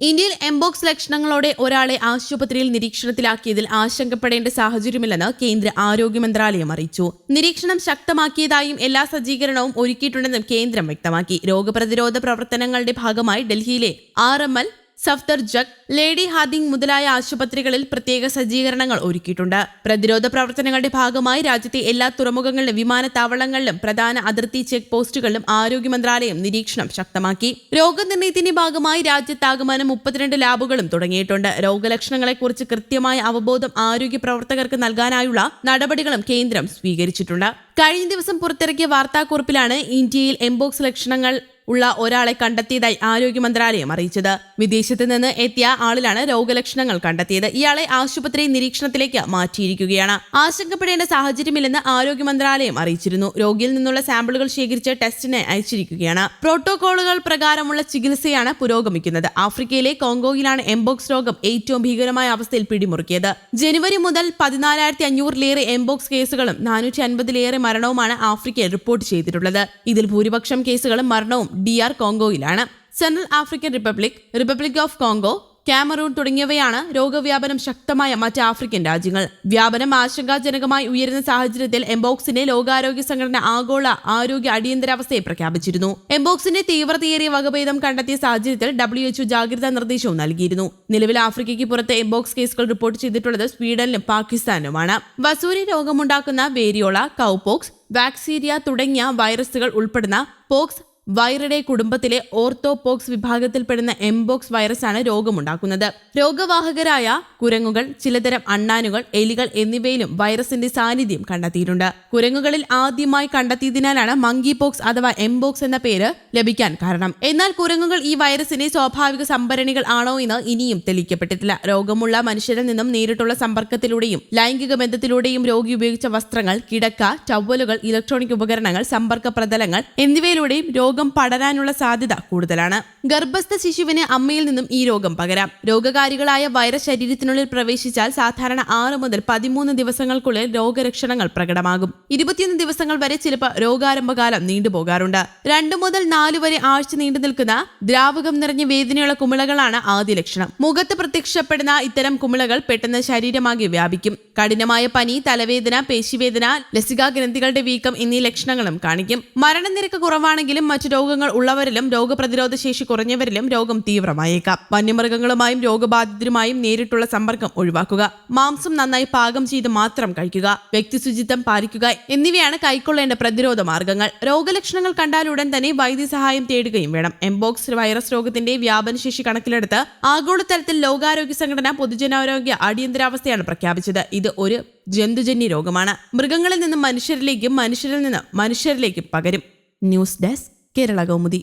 ഇന്ത്യയിൽ എംബോക്സ് ലക്ഷണങ്ങളോടെ ഒരാളെ ആശുപത്രിയിൽ നിരീക്ഷണത്തിലാക്കിയതിൽ ആശങ്കപ്പെടേണ്ട സാഹചര്യമില്ലെന്ന് കേന്ദ്ര ആരോഗ്യ മന്ത്രാലയം അറിയിച്ചു. നിരീക്ഷണം ശക്തമാക്കിയതായും എല്ലാ സജ്ജീകരണവും ഒരുക്കിയിട്ടുണ്ടെന്നും കേന്ദ്രം വ്യക്തമാക്കി. രോഗപ്രതിരോധ പ്രവർത്തനങ്ങളുടെ ഭാഗമായി ഡൽഹിയിലെ R M L Safdarjung lady Hardinge മുതലായ ആശുപത്രികളിൽ പ്രത്യേക സജ്ജീകരണങ്ങൾ ഒരുക്കിയിട്ടുണ്ട്. പ്രതിരോധ പ്രവർത്തനങ്ങളുടെ ഭാഗമായി രാജ്യത്തെ എല്ലാ തുറമുഖങ്ങളിലും വിമാനത്താവളങ്ങളിലും പ്രധാന അതിർത്തി ചെക്ക് പോസ്റ്റുകളിലും ആരോഗ്യ മന്ത്രാലയം നിരീക്ഷണം ശക്തമാക്കി. രോഗനിർണയത്തിന്റെ ഭാഗമായി രാജ്യത്താകമാനം മുപ്പത്തിരണ്ട് ലാബുകളും തുടങ്ങിയിട്ടുണ്ട്. രോഗലക്ഷണങ്ങളെക്കുറിച്ച് കൃത്യമായ അവബോധം ആരോഗ്യ പ്രവർത്തകർക്ക് നൽകാനായുള്ള നടപടികളും കേന്ദ്രം സ്വീകരിച്ചിട്ടുണ്ട്. കഴിഞ്ഞ ദിവസം പുറത്തിറക്കിയ വാർത്താക്കുറിപ്പിലാണ് ഇന്ത്യയിൽ എംബോക്സ് ലക്ഷണങ്ങൾ ഉള്ള ഒരാളെ കണ്ടെത്തിയതായി ആരോഗ്യ മന്ത്രാലയം അറിയിച്ചത്. വിദേശത്ത് നിന്ന് എത്തിയ ആളിലാണ് രോഗലക്ഷണങ്ങൾ കണ്ടെത്തിയത്. ഇയാളെ ആശുപത്രി നിരീക്ഷണത്തിലേക്ക് മാറ്റിയിരിക്കുകയാണ്. ആശങ്കപ്പെടേണ്ട സാഹചര്യമില്ലെന്ന് ആരോഗ്യ മന്ത്രാലയം അറിയിച്ചിരുന്നു. രോഗിയിൽ നിന്നുള്ള സാമ്പിളുകൾ ശേഖരിച്ച് ടെസ്റ്റിന് അയച്ചിരിക്കുകയാണ്. പ്രോട്ടോകോളുകൾ പ്രകാരമുള്ള ചികിത്സയാണ് പുരോഗമിക്കുന്നത്. ആഫ്രിക്കയിലെ കോങ്കോയിലാണ് എംബോക്സ് രോഗം ഏറ്റവും ഭീകരമായ അവസ്ഥയിൽ പിടിമുറുക്കിയത്. ജനുവരി മുതൽ പതിനാലായിരത്തി അഞ്ഞൂറിലേറെ എംബോക്സ് കേസുകളും നാനൂറ്റി അൻപതിലേറെ മരണവുമാണ് ആഫ്രിക്കയിൽ റിപ്പോർട്ട് ചെയ്തിട്ടുള്ളത്. ഇതിൽ ഭൂരിപക്ഷം കേസുകളും മരണവും D R കോങ്കോയിലാണ് central African republic republic of Congo Cameroon തുടങ്ങിയവയാണ് രോഗവ്യാപനം ശക്തമായ മറ്റ് ആഫ്രിക്കൻ രാജ്യങ്ങൾ. വ്യാപനം ആശങ്കാജനകമായി ഉയരുന്ന സാഹചര്യത്തിൽ എംബോക്സിനെ ലോകാരോഗ്യ സംഘടന ആഗോള ആരോഗ്യ അടിയന്തരാവസ്ഥയെ പ്രഖ്യാപിച്ചിരുന്നു. എംബോക്സിന്റെ തീവ്രതയേറിയ വകഭേദം കണ്ടെത്തിയ സാഹചര്യത്തിൽ ഡബ്ല്യു എച്ച്ഒ ജാഗ്രതാ നിർദ്ദേശവും നൽകിയിരുന്നു. നിലവിൽ ആഫ്രിക്കയ്ക്ക് പുറത്ത് എംബോക്സ് കേസുകൾ റിപ്പോർട്ട് ചെയ്തിട്ടുള്ളത് സ്വീഡനിലും പാകിസ്ഥാനുമാണ്. വസൂരി രോഗമുണ്ടാക്കുന്ന വേരിയോള കൗപോക്സ് വാക്സീരിയ തുടങ്ങിയ വൈറസുകൾ ഉൾപ്പെടുന്ന പോക്സ് വൈറയുടെ കുടുംബത്തിലെ ഓർത്തോപോക്സ് വിഭാഗത്തിൽപ്പെടുന്ന എംബോക്സ് വൈറസാണ് രോഗമുണ്ടാക്കുന്നത്. രോഗവാഹകരായ കുരങ്ങുകൾ ചിലതരം അണ്ണാനുകൾ എലികൾ എന്നിവയിലും വൈറസിന്റെ സാന്നിധ്യം കണ്ടെത്തിയിട്ടുണ്ട്. കുരങ്ങുകളിൽ ആദ്യമായി കണ്ടെത്തിയതിനാലാണ് മങ്കി പോക്സ് അഥവാ എംബോക്സ് എന്ന പേര് ലഭിക്കാൻ കാരണം. എന്നാൽ കുരങ്ങുകൾ ഈ വൈറസിന്റെ സ്വാഭാവിക സംഭരണികൾ ആണോ എന്ന് ഇനിയും തെളിയിക്കപ്പെട്ടിട്ടില്ല. രോഗമുള്ള മനുഷ്യരിൽ നിന്നും നേരിട്ടുള്ള സമ്പർക്കത്തിലൂടെയും ലൈംഗിക ബന്ധത്തിലൂടെയും രോഗി ഉപയോഗിച്ച വസ്ത്രങ്ങൾ കിടക്ക ടവലുകൾ ഇലക്ട്രോണിക് ഉപകരണങ്ങൾ സമ്പർക്ക പ്രതലങ്ങൾ എന്നിവയിലൂടെയും രോഗം പടരാനുള്ള സാധ്യത കൂടുതലാണ്. ഗർഭസ്ഥ ശിശുവിന് അമ്മയിൽ നിന്നും ഈ രോഗം പകരാം. രോഗകാരികളായ വൈറസ് ശരീരത്തിനുള്ളിൽ പ്രവേശിച്ചാൽ സാധാരണ ആറ് മുതൽ പതിമൂന്ന് ദിവസങ്ങൾക്കുള്ളിൽ രോഗലക്ഷണങ്ങൾ പ്രകടമാകും. ഇരുപത്തിയൊന്ന് ദിവസങ്ങൾ വരെ ചിലപ്പോൾ രോഗാരംഭകാലം നീണ്ടുപോകാറുണ്ട് രണ്ടു മുതൽ നാല് വരെ ആഴ്ച നീണ്ടു നിൽക്കുന്ന ദ്രാവകം നിറഞ്ഞ വേദനയുള്ള കുമിളകളാണ് ആദ്യ ലക്ഷണം. മുഖത്ത് പ്രത്യക്ഷപ്പെടുന്ന ഇത്തരം കുമിളകൾ പെട്ടെന്ന് ശരീരമാകെ വ്യാപിക്കും. കഠിനമായ പനി തലവേദന പേശിവേദന ലസികാ ഗ്രന്ഥികളുടെ വീക്കം എന്നീ ലക്ഷണങ്ങളും കാണിക്കും. മരണനിരക്ക് കുറവാണെങ്കിലും മറ്റു രോഗങ്ങൾ ഉള്ളവരിലും രോഗപ്രതിരോധ ശേഷി കുറഞ്ഞവരിലും രോഗം തീവ്രമായേക്കാം. വന്യമൃഗങ്ങളുമായും രോഗബാധിതരുമായും നേരിട്ടുള്ള സമ്പർക്കം ഒഴിവാക്കുക. മാംസം നന്നായി പാകം ചെയ്ത് മാത്രം കഴിക്കുക. വ്യക്തി ശുചിത്വം പാലിക്കുക എന്നിവയാണ് കൈക്കൊള്ളേണ്ട പ്രതിരോധ മാർഗങ്ങൾ. രോഗലക്ഷണങ്ങൾ കണ്ടാൽ ഉടൻ തന്നെ വൈദ്യസഹായം തേടുകയും വേണം. എംബോക്സ് വൈറസ് രോഗത്തിന്റെ വ്യാപനശേഷി കണക്കിലെടുത്ത് ആഗോളതലത്തിൽ ലോകാരോഗ്യ സംഘടന പൊതുജനാരോഗ്യ അടിയന്തരാവസ്ഥയാണ് പ്രഖ്യാപിച്ചത്. ഇത് ഒരു ജന്തുജന്യ രോഗമാണ്. മൃഗങ്ങളിൽ നിന്നും മനുഷ്യരിലേക്കും മനുഷ്യരിൽ നിന്നും മനുഷ്യരിലേക്കും പകരും. News desk கேரளாகவுமதி